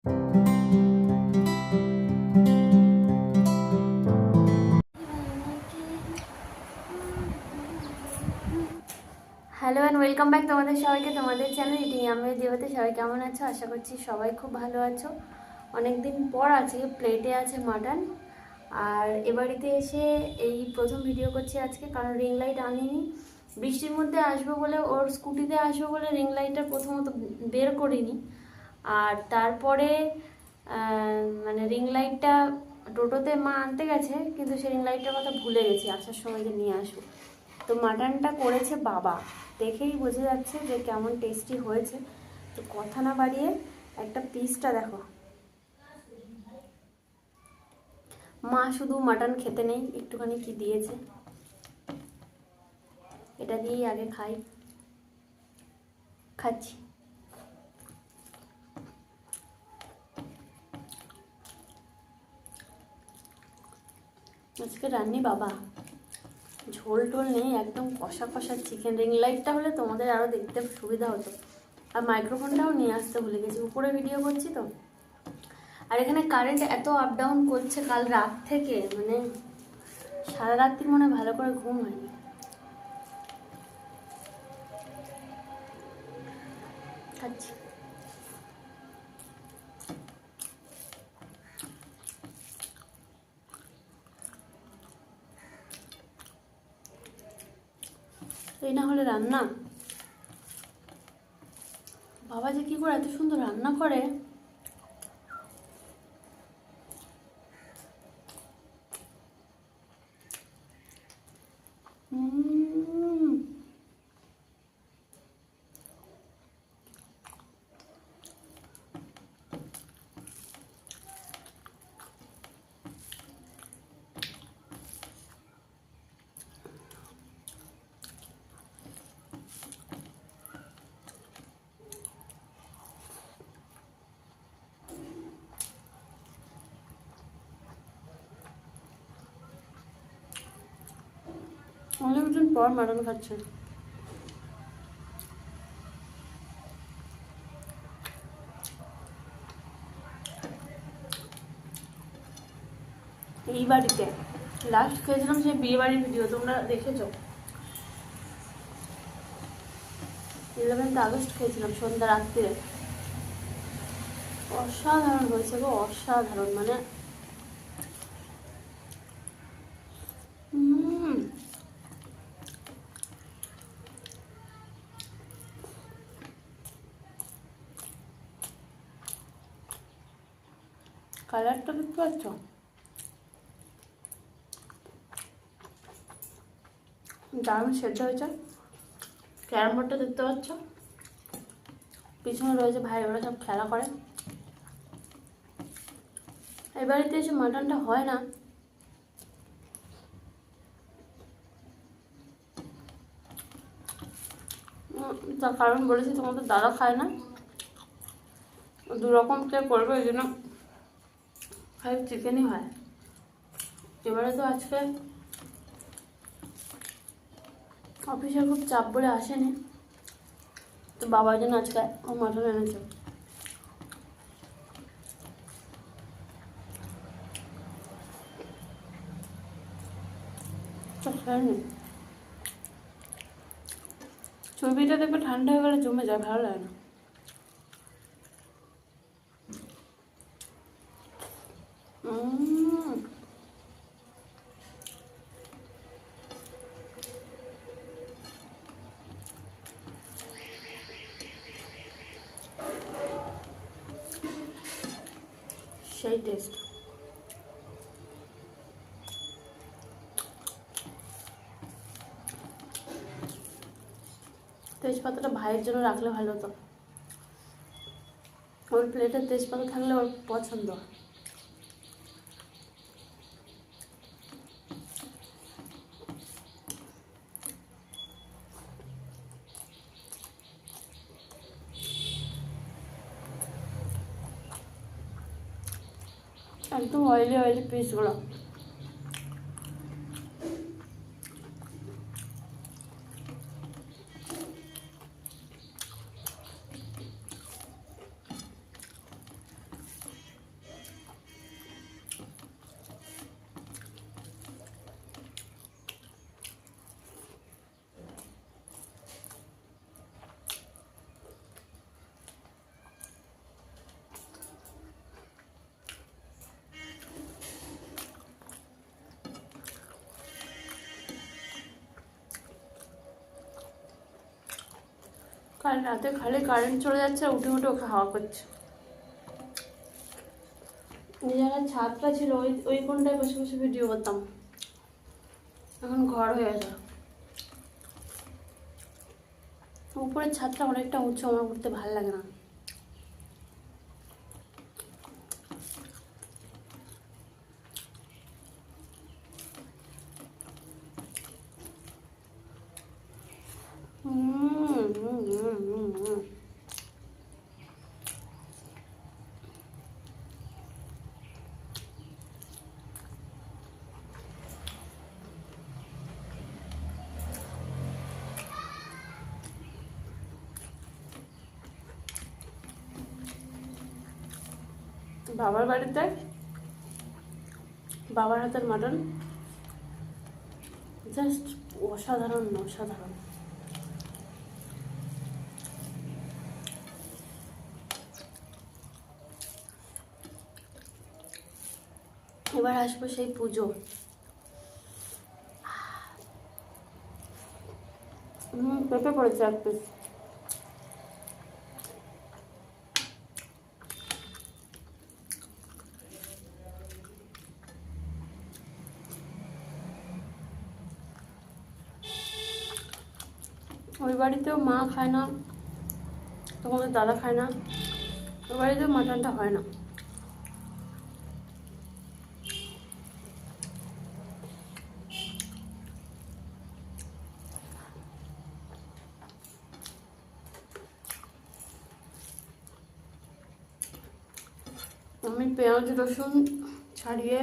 Hello and welcome back তোমাদের সবাইকে, তোমাদের চ্যানেল ইটিং আমি দেবতে, সবাই কেমন আছো? আশা করছি সবাই খুব ভালো আছো। অনেক দিন পর আছে প্লেটে আছে মাটন আর এ বাড়িতে এসে এই প্রথম ভিডিও করছি আজকে, কারণ রিং লাইট আনিনি। বৃষ্টির মধ্যে আসব বলে, ওর স্কুটিতে আসব বলে রিং লাইটটা প্রথমত বের করিনি। আর তারপরে মানে রিং লাইটটা টোটোতে মা আনতে গেছে, কিন্তু সেই রিং লাইটটার কথা ভুলে গেছি, আসার সময় যে নিয়ে আসব। তো মাটনটা করেছে বাবা, দেখেই বোঝা যাচ্ছে যে কেমন টেস্টি হয়েছে। তো কথা না বাড়িয়ে একটা পিসটা দেখো। মা শুধু মাটন খেতে নেই, একটুখানি কি দিয়েছে? এটা দিয়েই আগে খাই। খাচ্ছি। আজকে রান্নি বাবা। ঝোল টোল নেই, একদম কষা কষা চিকেন রিং লাইটটা হলে তোমাদের আরও দেখতে সুবিধা হতো। আর মাইক্রোফোনটাও নিয়ে আসতে ভুলে গেছি, উপরে ভিডিও করছি তো। আর এখানে কারেন্ট এত আপ ডাউন করছে কাল রাত থেকে মানে সারা রাত্রি মনে ভালো করে ঘুম হয়নি। খাচ্ছি। হলে রান্না? বাবা যে কি করে এত সুন্দর রান্না করে? অনেকদিন পর মাটন খাচ্ছে এই বাড়িতে। লাস্ট খেয়েছিলাম সেই বিয়ে বাড়ির ভিডিও তোমরা দেখেছ? ইলেভেন্থ আগস্ট খেয়েছিলাম সন্ধ্যা রাত্রিরে অসাধারণ হয়েছে গো, অসাধারণ মানে হুম কালারটা দেখতে পাচ্ছ? দারুণ সেদ্ধ হয়েছে। ক্যারাম বোর্ডটা দেখতে পাচ্ছ? পিছনে রয়েছে ভাই, ওরা সব খেলা করে। এই বাড়িতে এসে মাটনটা হয় না। তার কারণ বলেছি, তোমাদের দাদা খায় না। দু রকম কে করবে, ওই জন্য খালি চিকেনই হয়। এবারে তো আজকে অফিসে খুব চাপ বলে আসেনি। তো বাবার জন্য আজকে ও মাটন এনেছে। চর্বিটা দেখবে ঠান্ডা হয়ে গেলে জমে যায়, ভালো লাগে না। সেই টেস্ট তেজপাতাটা ভাইয়ের জন্য রাখলে ভালো হতো। ওর প্লেটে তেজপাতা থাকলে ওর পছন্দ। അടുത്ത് ഓയിലി ഓയിലി പീസുകളോ কাল রাতে খালি কারেন্ট চলে যাচ্ছে, আর উঠে উঠে ওকে হাওয়া করছে। ওই জায়গায় ছাদটা ছিল, ওই ওই কোনটায় বসে বসে ভিডিও করতাম। এখন ঘর হয়ে গেছে। উপরের ছাদটা অনেকটা উঁচু, আমার উঠতে ভালো লাগে না হুম হুম হুম হুম হুম বাবার বাড়িতে। বাবার হাতের মাটন জাস্ট অসাধারণ অসাধারণ। এবার আসব সেই পুজো। পেঁপে পড়েছে এক পিস ওই বাড়িতেও মা খায় না, তোমাদের দাদা খায় না, ওই বাড়িতেও মাটনটা হয় না। আমি পেঁয়াজ, রসুন ছাড়িয়ে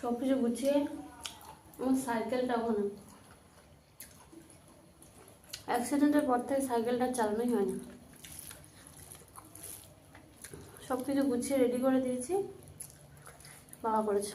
সব কিছু গুছিয়ে আমার সাইকেলটা ওখানে অ্যাক্সিডেন্টের পর থেকে সাইকেলটা চালানোই হয় না। সব কিছু গুছিয়ে রেডি করে দিয়েছি। বাবা করেছে।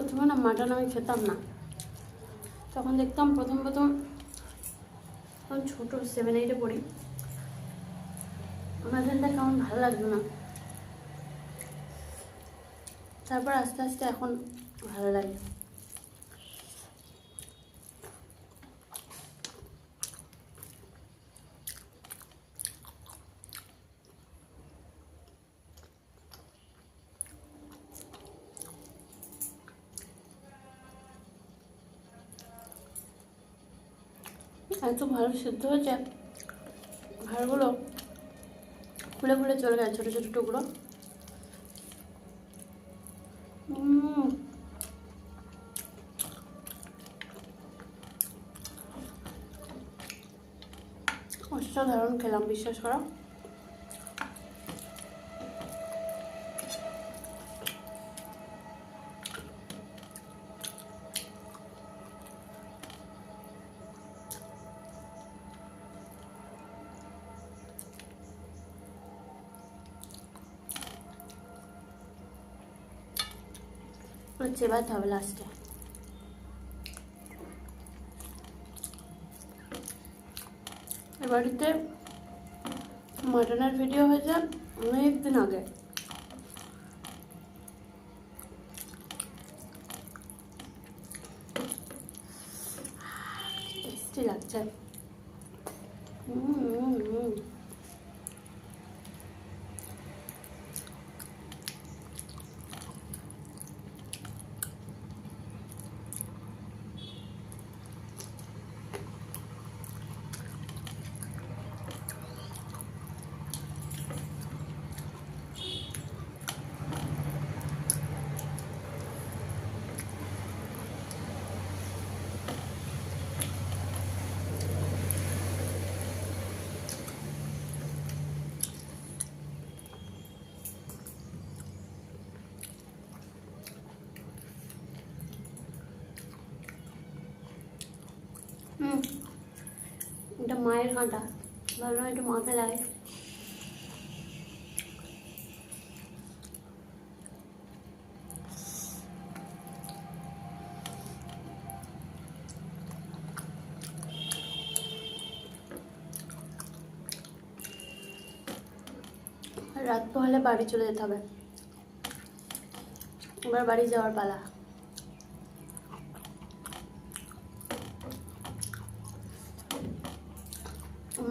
প্রথমে না মাটন আমি খেতাম না। তখন দেখতাম প্রথম প্রথম তখন ছোটো সেভেন এইটে পড়ি। মাটনটা কেমন ভালো লাগতো না। তারপর আস্তে আস্তে এখন ভালো লাগে। এত ভালো সিদ্ধ হয়েছে। ভাড়গুলো খুলে খুলে চলে গেছে ছোটো ছোটো টুকরো। অসাধারণ খেলাম, বিশ্বাস করো। চেবাতে হবে লাস্টে বাড়িতে মাটনের ভিডিও হয়েছে অনেক দিন আগে। টেস্টি লাগছে। হুম হুম হুম মায়ের কাঁটা ভাবলাম একটু মাথায় লাগে রাত পোহালে বাড়ি চলে যেতে হবে। এবার বাড়ি যাওয়ার পালা।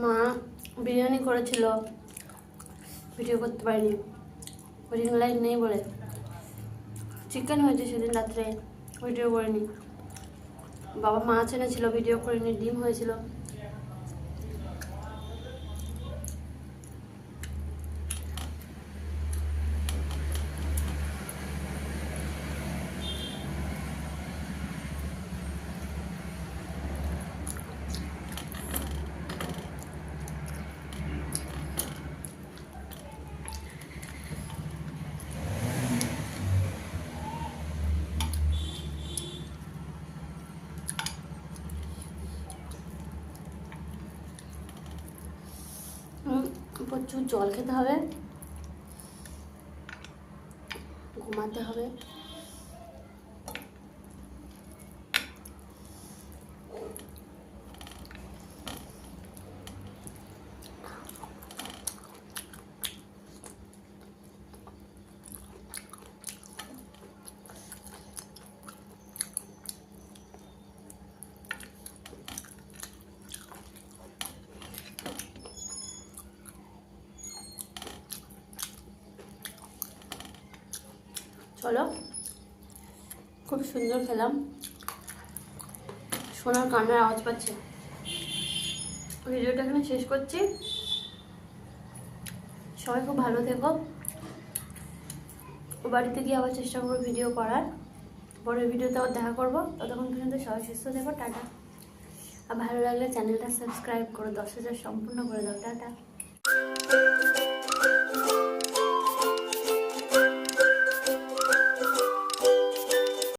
মা বিরিয়ানি করেছিল। ভিডিও করতে পারিনি। রিং লাইন নেই বলে। চিকেন হয়েছে সেদিন রাত্রে। ভিডিও করিনি। বাবা মা এনেছিল ভিডিও করিনি, ডিম হয়েছিল হুম, প্রচুর জল খেতে হবে। ঘুমাতে হবে। চলো। খুব সুন্দর খেলাম। সোনার কান্নার আওয়াজ পাচ্ছে। ভিডিওটা এখানে শেষ করছি। সবাই খুব ভালো থেকো। ও বাড়িতে গিয়ে আবার চেষ্টা করব ভিডিও করার। পরের ভিডিওতে আবার দেখা করব। ততক্ষণ পর্যন্ত সবাই সুস্থ থেকো। টাটা। আর ভালো লাগলে চ্যানেলটা সাবস্ক্রাইব করো দশ হাজার সম্পূর্ণ করে দাও। টাটা।